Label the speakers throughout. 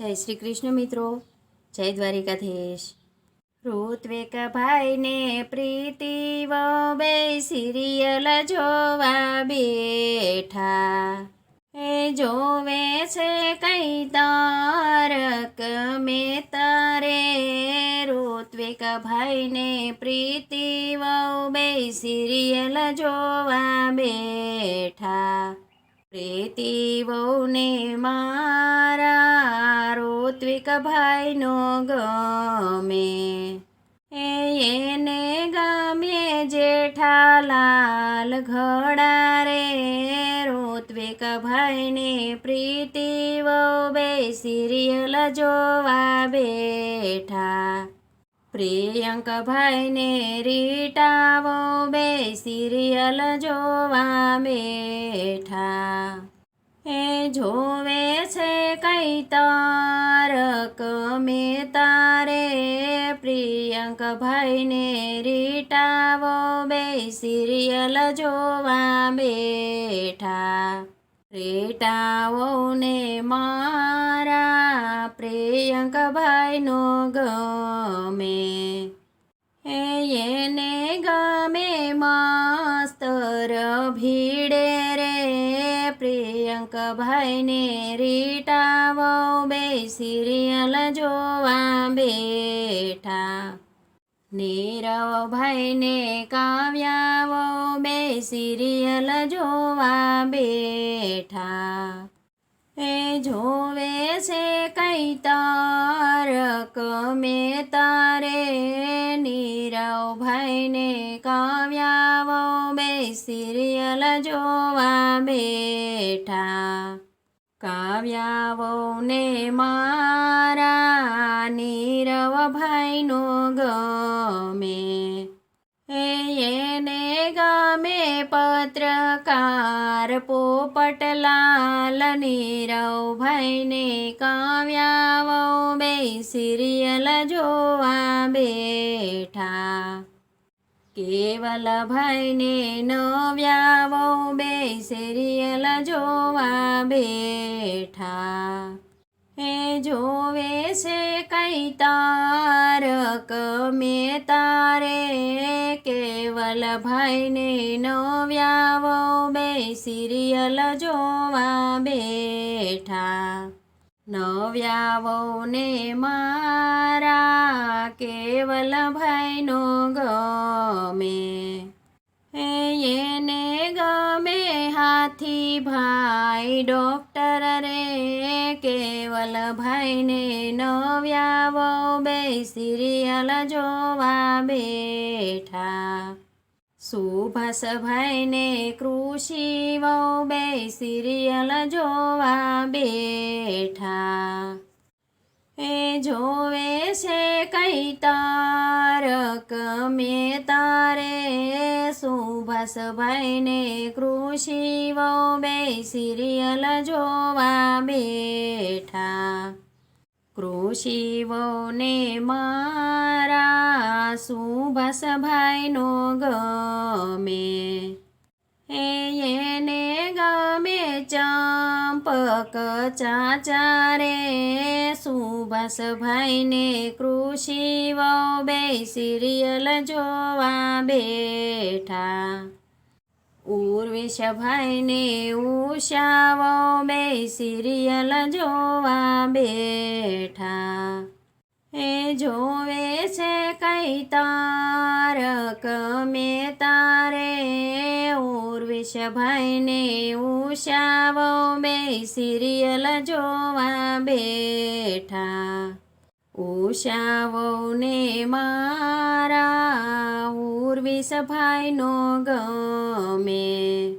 Speaker 1: જય શ્રી કૃષ્ણ મિત્રો. જય દ્વારિકાધીશ. ઋત્વિક ભાઈને પ્રીતિ વો બે સિરિયલ જોવા બેઠા. એ જોવે છે કઈ તારક મેં તારે ઋત્વિક ભાઈને પ્રીતિ વો બે સિરિયલ જોવા બેઠા. પ્રીતિ વહુને મારા ઋત્વિક ભાઈનો ગમે. એને ગમે જેઠાલાલ ઘડા રે. ઋત્વિક ભાઈને પ્રીતિ વહુ બે સિરિયલ જોવા બેઠા. પ્રિયંક ભાઈને રીટાવો બે સિરિયલ જોવા બેઠા. એ જોવે છે કઈ તારક મે તારે પ્રિયંક ભાઈને રીટાવો બે સિરિયલ જોવા બેઠા. રીટાઓને મારા પ્રિયંક ભાઈનો ગમે. હે એને ગમે માસ્તર ભીડે રે. પ્રિયંક ભાઈને રીટાવો બે, સિરિયલ જોવા બેઠા. નીરવ ભાઈને કાવ્યાવો બે, સિરિયલ જોવા બેઠા. એ જોવે છે કઈ તારક, મેં તારે નીરવ ભાઈને કાવ્યાવો બે સિરિયલ જોવા બેઠા. કાવ્યા ને મારા નીરવ ભાઈનો ગમે. પત્રકાર પોપટલાલ નીરવ ભાઈને કાવ્યાવો બે સિરિયલ જોવા બેઠા. કેવલ ભાઈને નવ્યાવો બે સિરિયલ જોવા બેઠા. એ જોવે છે કઈ તારક? મેં તારે કેવલ ભાઈને નવ્યાવો બે સિરિયલ જોવા બેઠા. નવ્યાવો ને મારા કેવલ ભાઈનો ગમે. ભાઈ ડોક્ટર રે કેવલ ભાઈને નવ્યાવો બે સિરિયલ જોવા બેઠા. સુભાષ ભાઈને કૃષિ વહુ બે સિરિયલ જોવા બેઠા. એ જોવે છે કઈ તારક મેં તારે સુભાષ ભાઈને કૃષિ વહુ બે સિરિયલ જોવા બેઠા. કૃષિ વહુને મારા સુભાષ ભાઈનો ગમે. એને ચંપક ચાચા રે સુભાષ ભાઈને કૃષિ બે સિરિયલ જોવા બેઠા. ઉર્વિષભાઈને ઉષાવો બે સિરિયલ જોવા બેઠા. એ જોવે છે કઈ તારક મેં તારે ઉર્વેશ ભાઈને ઉષાવો બે સિરિયલ જોવા બેઠા. ઉષાવો ને મારા ઉર્વિષભાઈનો ગમે.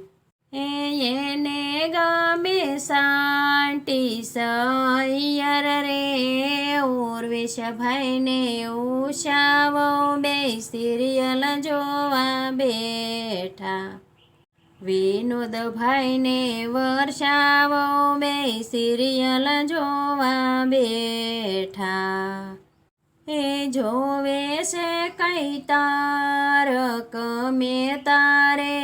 Speaker 1: એને ગમે સાંટી સૈયર રે. ઉર્વિષભાઈને ઉષાવો બે સિરિયલ જોવા બેઠા. વિનોદ ભાઈને વર્ષાવો બે સિરિયલ જોવા બેઠા. એ જોવે છે કઈ તારક મેં તારે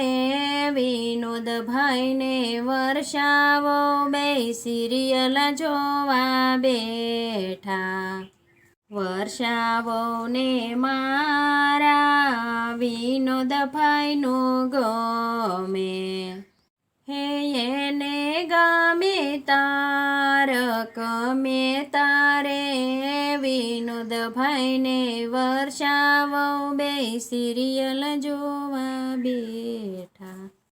Speaker 1: વિનોદભાઈને વર્ષાવો બે સિરિયલ જોવા બેઠા. વર્ષાવોને મારા દફાઈનો ગમે. હે એને ગમે તારક મેં તારે વિનોદભાઈને વર્ષાવો બે સિરિયલ જોવા બેઠા.